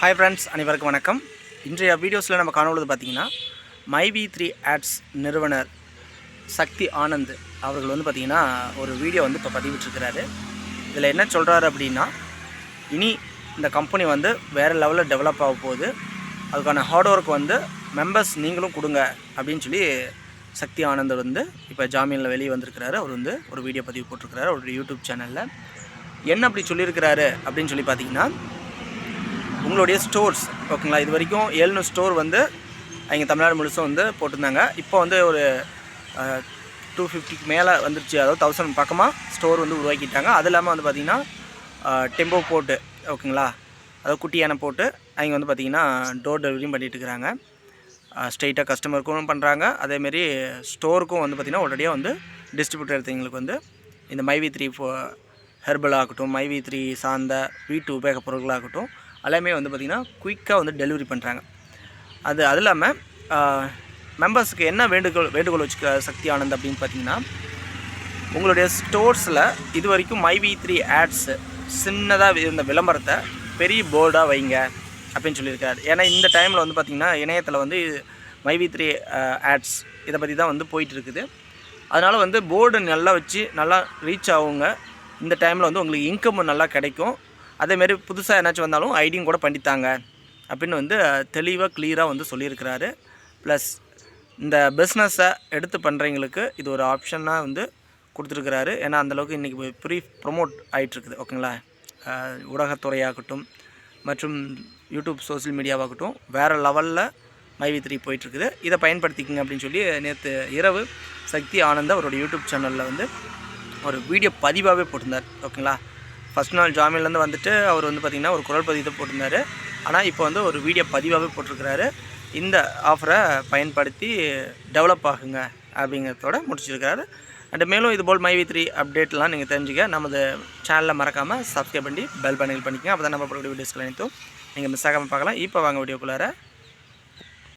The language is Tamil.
ஹாய் ஃப்ரெண்ட்ஸ் அனைவருக்கும் வணக்கம். இன்றைய வீடியோஸில் நம்ம காணொழுது பார்த்தீங்கன்னா மைவி த்ரீ ஆட்ஸ் நிறுவனர் சக்தி ஆனந்த் அவர்கள் வந்து பார்த்திங்கன்னா ஒரு வீடியோ வந்து இப்போ பதிவிட்டிருக்கிறாரு. இதில் என்ன சொல்கிறாரு அப்படின்னா இனி இந்த கம்பெனி வந்து வேறு லெவலில் டெவலப் ஆக போகுது. அதுக்கான ஹார்ட் ஒர்க் வந்து மெம்பர்ஸ் நீங்களும் கொடுங்க அப்படின்னு சொல்லி சக்தி ஆனந்த் வந்து இப்போ ஜாமீனில் வெளியே வந்திருக்கிறாரு. அவர் வந்து ஒரு வீடியோ பதிவு போட்டிருக்கிறாரு அவருடைய யூடியூப் சேனலில் என்ன அப்படி சொல்லியிருக்கிறாரு அப்படின்னு சொல்லி பார்த்தீங்கன்னா உங்களுடைய ஸ்டோர்ஸ் ஓகேங்களா? இது வரைக்கும் ஏழ்நூறு ஸ்டோர் வந்து அவங்க தமிழ்நாடு முழுசும் வந்து போட்டிருந்தாங்க. இப்போ வந்து ஒரு டூ ஃபிஃப்டிக்கு மேலே வந்துருச்சு. அதாவது தௌசண்ட் பக்கமாக ஸ்டோர் வந்து உருவாக்கிட்டாங்க. அது இல்லாமல் வந்து பார்த்திங்கன்னா டெம்போ போட்டு ஓகேங்களா? அதாவது குட்டி யானை போட்டு அவங்க வந்து பார்த்திங்கன்னா டோர் டெலிவரியும் பண்ணிகிட்டு இருக்கிறாங்க. ஸ்ட்ரெயிட்டாக கஸ்டமருக்கும் பண்ணுறாங்க அதேமாரி ஸ்டோருக்கும் வந்து பார்த்திங்கன்னா உடனடியாக வந்து டிஸ்ட்ரிபியூட்டர் எடுத்தவங்களுக்கு வந்து இந்த மைவி த்ரீ ஃபோ ஹெர்பல் ஆகட்டும் மைவி த்ரீ சார்ந்த வீட்டு உபயோகப் பொருட்களாகட்டும் எல்லாமே வந்து பார்த்திங்கன்னா குயிக்காக வந்து டெலிவரி பண்ணுறாங்க அது அது இல்லாமல் மெம்பர்ஸுக்கு என்ன வேண்டுகோள் வேண்டுகோள் வச்சுக்க சக்தி ஆனந்த் அப்படின்னு பார்த்தீங்கன்னா உங்களுடைய ஸ்டோர்ஸில் இது வரைக்கும் மைவி த்ரீ ஆட்ஸு சின்னதாக இருந்த விளம்பரத்தை பெரிய போர்டாக வைங்க அப்படின்னு சொல்லியிருக்காரு. ஏன்னா இந்த டைமில் வந்து பார்த்திங்கன்னா இணையத்தில் வந்து மைவி த்ரீ ஆட்ஸ் இதை பற்றி தான் வந்து போயிட்டுருக்குது. அதனால் வந்து போர்டு நல்லா வச்சு நல்லா ரீச் ஆகுங்க. இந்த டைமில் வந்து உங்களுக்கு இன்கம் நல்லா கிடைக்கும். அதேமாரி புதுசாக என்னாச்சும் வந்தாலும் ஐடியும் கூட பண்ணித்தாங்க. அப்படின்னு வந்து தெளிவாக கிளியராக வந்து சொல்லியிருக்கிறாரு. ப்ளஸ் இந்த பிஸ்னஸை எடுத்து பண்ணுறவங்களுக்கு இது ஒரு ஆப்ஷனாக வந்து கொடுத்துருக்குறாரு. ஏன்னா அந்தளவுக்கு இன்றைக்கி ப்ரீ ப்ரொமோட் ஆகிட்டுருக்குது ஓகேங்களா? ஊடகத்துறையாகட்டும் மற்றும் யூடியூப் சோஷியல் மீடியாவாகட்டும் வேறு லெவலில் மைவி த்ரீ போயிட்டுருக்குது. இதை பயன்படுத்திக்கங்க அப்படின்னு சொல்லி நேற்று இரவு சக்தி ஆனந்த் அவரோட யூடியூப் சேனலில் வந்து ஒரு வீடியோ பதிவாகவே போட்டிருந்தார் ஓகேங்களா? ஃபஸ்ட் நாள் ஜாமீன்லேருந்து வந்துட்டு அவர் வந்து பார்த்திங்கன்னா ஒரு குரல் பதிவு போட்டிருந்தார். ஆனால் இப்போ வந்து ஒரு வீடியோ பதிவாகவே போட்டிருக்கிறாரு. இந்த ஆஃபரை பயன்படுத்தி டெவலப் ஆகுங்க அப்படிங்கிறதோட முடிச்சிருக்கிறாரு. அண்ட் மேலும் இது போல் மைவி த்ரீ அப்டேட்லாம் நீங்கள் தெரிஞ்சுக்க நமது சேனலில் மறக்காமல் சப்ஸ்கிரைப் பண்ணி பெல் பண்ணி பண்ணிக்கங்க. அப்போ தான் நம்ம போடக்கூடிய வீடியோஸ்கள் அனைத்தும் நீங்கள் மிஸ் ஆகாமல் பார்க்கலாம். இப்போ வாங்க வீடியோக்குள்ளார